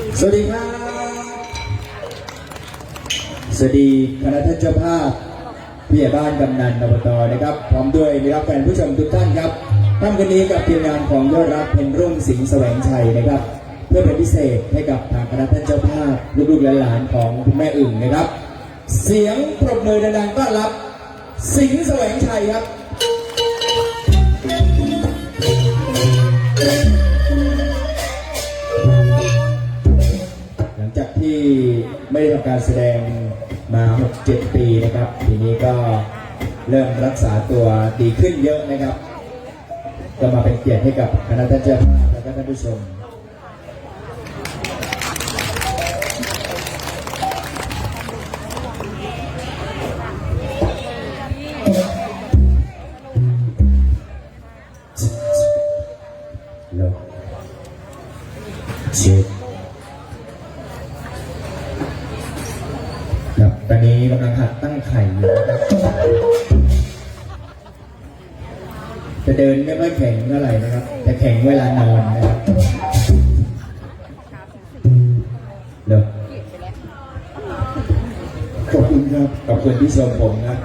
สวัสดีครับ สวัสดีคณะท่านเจ้าภาพผู้ใหญ่บ้านกำนันอบตนะครับ พร้อมด้วยนะครับแฟนผู้ชมทุกท่านครับท่านกันนี้กับทีมงานของยอดรักเพนรุ่งสิงห์แสวงชัยนะครับ เพื่อเป็นพิเศษให้กับทางคณะท่านเจ้าภาพลูกๆหลานๆของคุณแม่อึ่งนะครับ เสียงปรบมือดังๆต้อนรับ สิงห์แสวงชัยครับหลั ไม่ได้ทำการแสดงมา6-7ปีนะครับ ทีนี้ก็เริ่มรักษาตัวดีขึ้นเยอะนะครับ ก็มาเป็นเกียรติให้กับคณะท่านเจ้าภาพและท่านผู้ชม จะเดินไม่ค่อยแข็งเท่าไหร่นะครับ แต่แข็งเวลานอนนะครับเลิกขอบคุณครับ ขอบคุณที่ชมผมครับ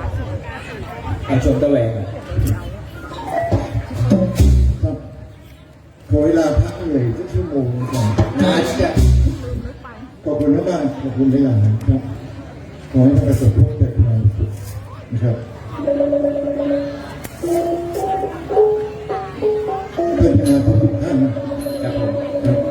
อาชมตะแหวงอะครับขอเวลาพักเหนื่อยสักชั่วโมงก่อนน่าจะขอบคุณมากๆขอบคุณหลายๆครับ ขอให้ท่านประสบพบ ทุกท่านครับผม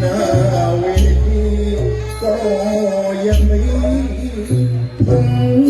หน้าเวทีก็ยังมี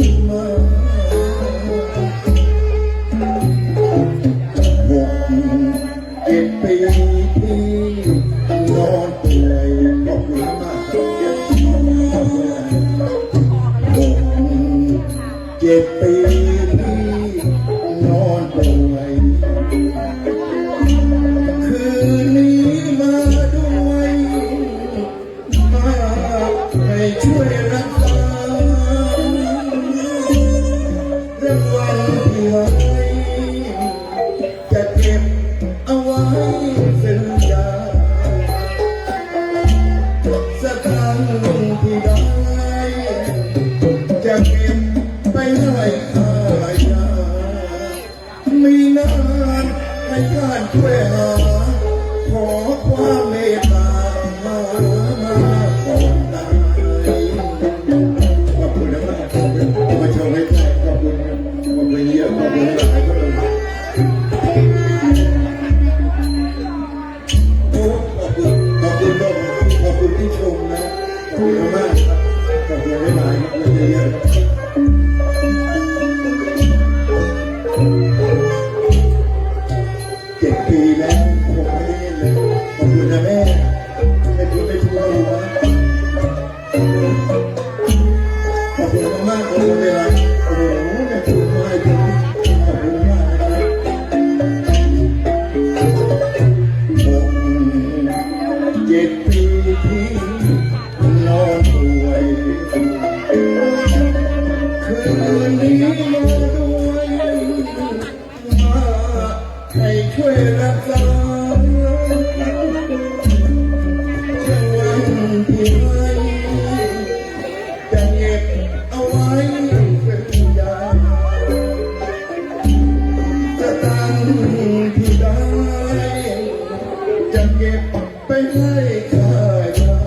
ไปให้ข้ายา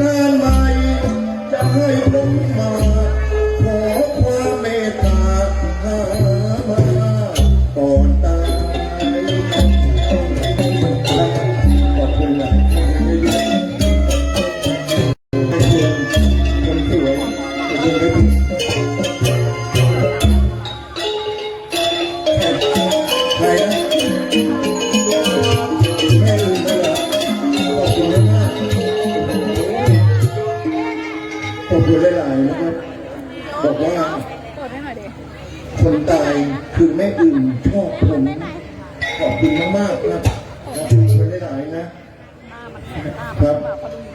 งานใหม่จะให้ผมมา ขอบคุณหลายๆนะครับ บอกว่าเปิดให้หน่อยดิคนตายคือแม่อื่นชอบผมขอบคุณมากๆครับขอบคุณหลายๆนะครับ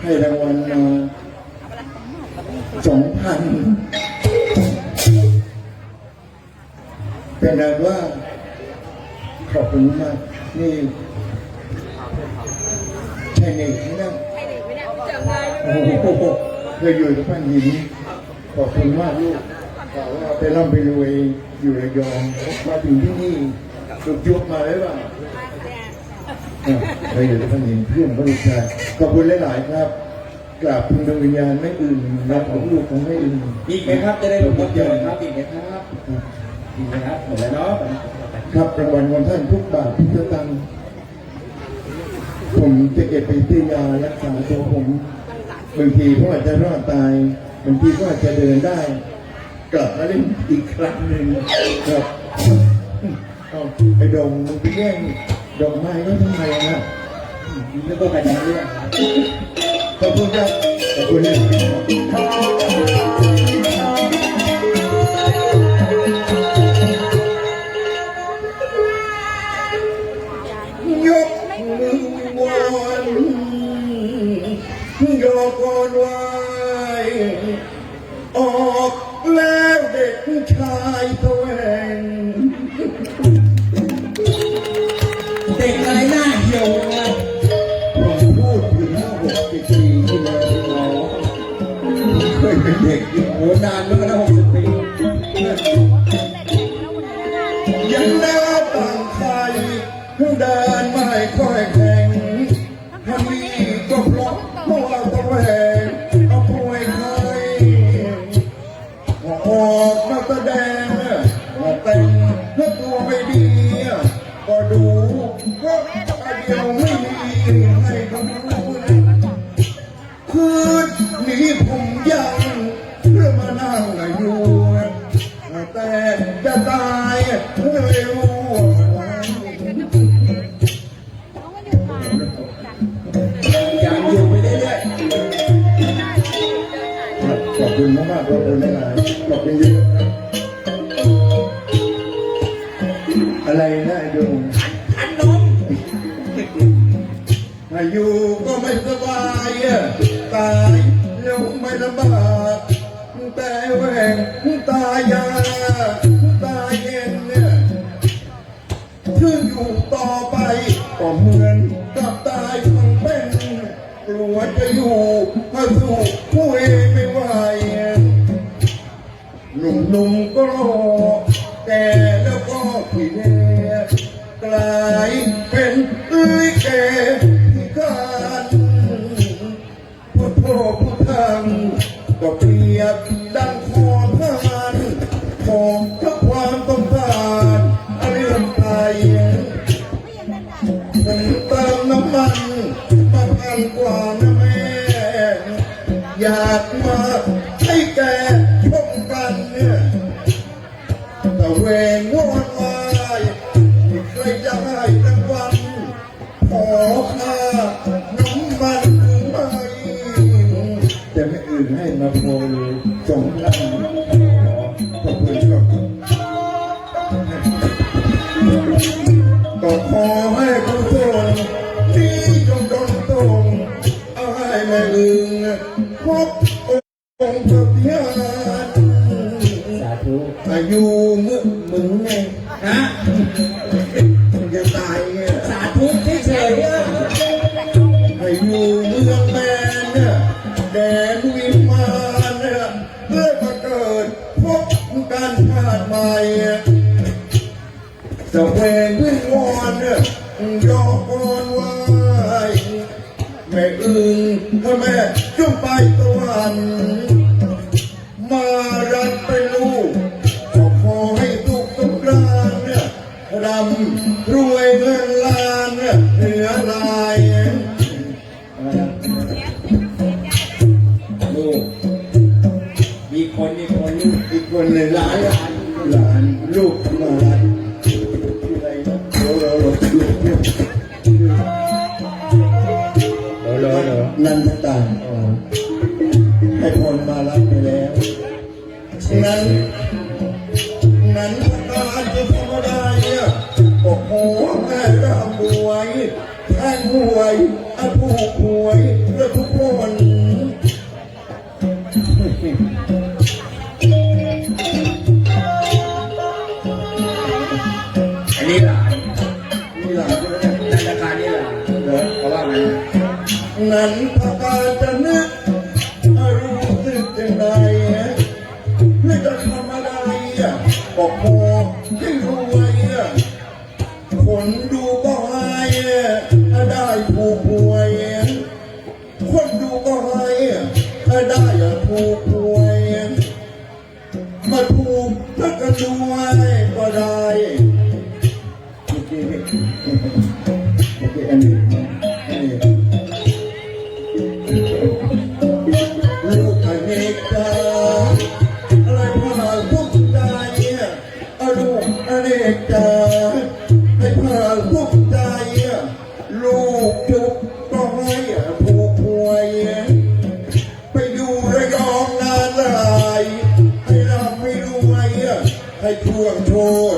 ให้รางวัลมาสองพันเป็นอันว่าขอบคุณมากนี่ใช่เน็ตไหมนะจังไงโอ้โห เคยอยู่กับพันหินขอบคุณมากลูกกล่าวว่าไปร่ำไปรวยอยู่ระยองมาถึงที่นี่ถูกยกมาเลยว่าเคยอยู่กับพันหินเพื่อนก็ลูกชายขอบคุณหลายๆครับกราบคุณดวงวิญญาณไม่อื่นและของลูกของไม่อื่นอีกไหมครับจะได้ลงภาพยนตร์ครับอีกไหมครับอีกไหมครับหมดแล้วเนาะครับรางวัลของท่านทุกบาททุกสตังค์ผมจะเก็บไปซื้อยารักษาตัวผม บางทีเขาอาจจะรอดตายบางทีก็อาจจะเดินได้ กลับมาเล่นอีกครั้งหนึ่งครับเอาไปดงมึงไปแย่งดอกไม้ก็ทำไมนะแล้วก็ไปทางเรื่องขอบคุณครับขอบคุณนะ ถึงอยู่ต่อไปก็เหมือนกับตายทั้งเป็นกลัวจะอยู่ถ้าสู้ผู้เองไม่ไหวหนุ่มๆก็รอแต่แล้วก็ผิดเวันต้องทำกว่านะแม่ อยากมา พบองค์พระพิหารสาธุอายุมึงมึงงฮะมึงจะตายสาธุเฉยๆอายุเมืองแมนเดวิมานเพื่อมาเกิดพบการชาติใหม่จะเงวิงอนเนี่อกรอนไวแม่อึ้งก็แม่ จงไปตะวัน วยอภู คนดูก็ให้ถ้าได้อย่าผู้ ให้ทวงโทษ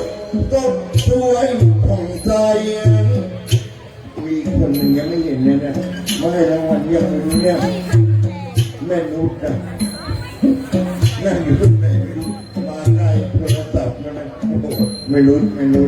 ก็ช่วยผ่องใจ มีคนหนึ่งยังไม่เห็นเลยนะมาให้รางวัลเยอะเลยเนี่ยแม่นุชนะนั่งอยู่ตรงไหนไม่รู้มาได้โทรศัพท์นะนะโอ้ไม่รู้ไม่รู้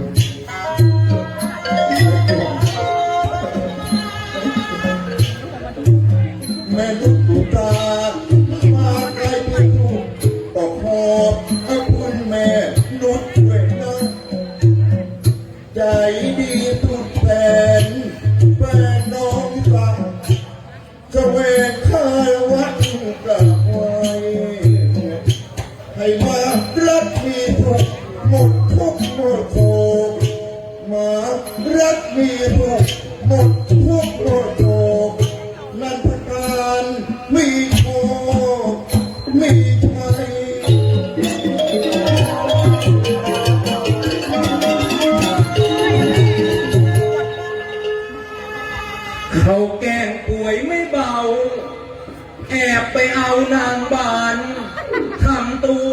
เขาแกงป่วยไม่เบา แอบไปเอานางบานทำตัว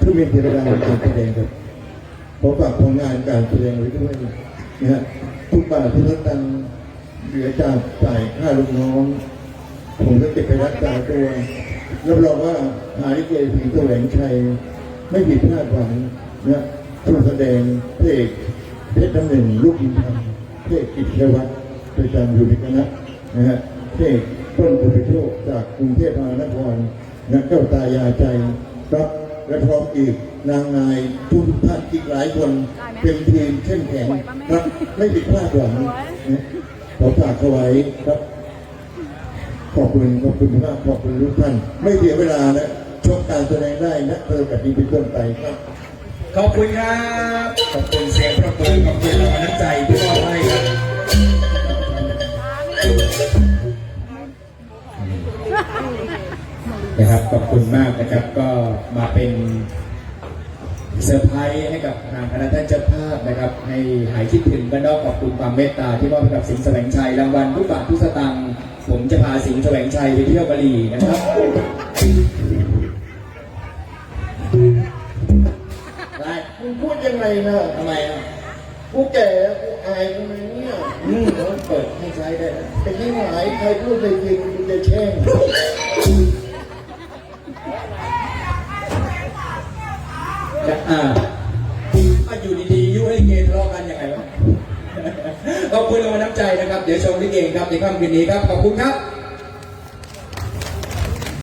ทุกเรียนเทวดาการแสดงครับผมฝากผลงานการแสดงไว้ด้วยนะฮะทุกบาททุกสตังเหลือจากจ่ายค่าลูกน้อง ผมก็เก็บไปรักษาตัวรับรองว่าหาลิเกผีแสวงชัยไม่ผิดพลาดหวังนะผู้แสดงเพลงเพชรน้ำหนึ่งลูกอินทร์เพลงกิจวัตรประจำอยู่ในคณะนะฮะเพลงต้นบุญโชคจากกรุงเทพมหานครนักเก้าตายาใจรับ และพร้อมอีกนางนายทุกท่านอีกหลายคนเป็นทีมเข้มแข็งครับไม่ผิดพลาดหวังนะขอฝากเอาไว้ครับ ขอบคุณขอบคุณมากขอบคุณทุกท่าน ไม่เสียเวลาแล้วชมการแสดงได้นะเธอกับนี้เป็นต้นไปครับขอบคุณครับ ขอบคุณเสียงประมือขอบคุณรางวัลน้ำใจที่มอบให้ครับ นะครับขอบคุณมากนะครับก็มาเป็นเซอร์ไพรส์ให้กับทางคณะท่านเจ้าภาพนะครับ ให้หายคิดถึงกันนอกขอบคุณความเมตตา ที่มอบให้กับสิงห์แสวงชัยรางวัลทุกบาททุกสตางค์ผมจะพาสิงห์แสวงชัยไปเที่ยวกะหรี่นะครับได้คุณพูดยังไงนะทำไมอะกูแก่แล้วกูอายทำไมเนี่ยอืมเดี๋ยวเปิดให้ใช้ได้นะแต่ยิ่งหายใครพูดไปจริงกูจะแช่ง อ่าอะอยู่ดีๆยุให้เกมทะเลาะกันยังไงวะขอบคุณรางวัลน้ำใจนะครับ เดี๋ยวชมที่เก่งครับในค่ำคืนนี้ครับ ขอบคุณครับ